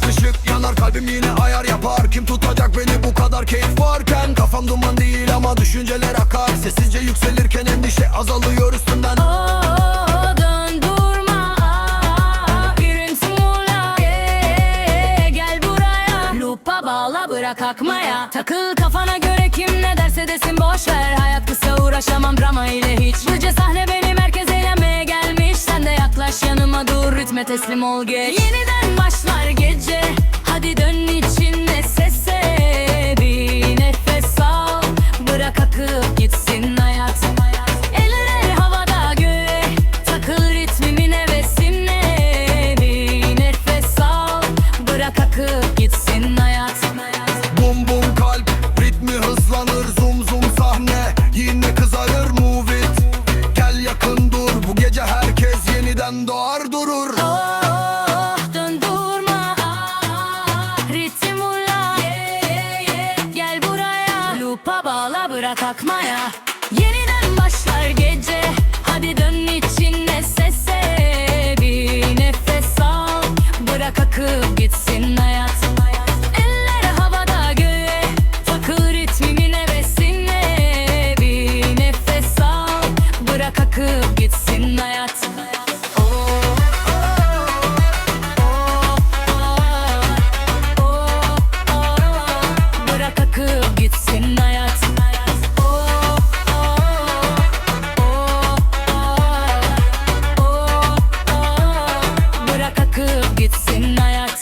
Işık yanar kalbim yine ayar yapar. Kim tutacak beni bu kadar keyif varken? Kafam duman değil ama düşünceler akar. Sessizce yükselirken endişe azalıyor üstümden. Bağla bırak akmaya. Takıl kafana göre kim ne derse desin boş ver. Hayat kısa uğraşamam. Drama ile hiç. Gece sahne benim herkes eğlenmeye gelmiş. Sen de yaklaş yanıma dur. Ritme teslim ol geç. Yeniden yeniden doğar durur. Oh, dön durma Ritim ula Gel buraya. Lupa bağla bırak akmaya. Yeniden başlar gece akıp gitsin hayat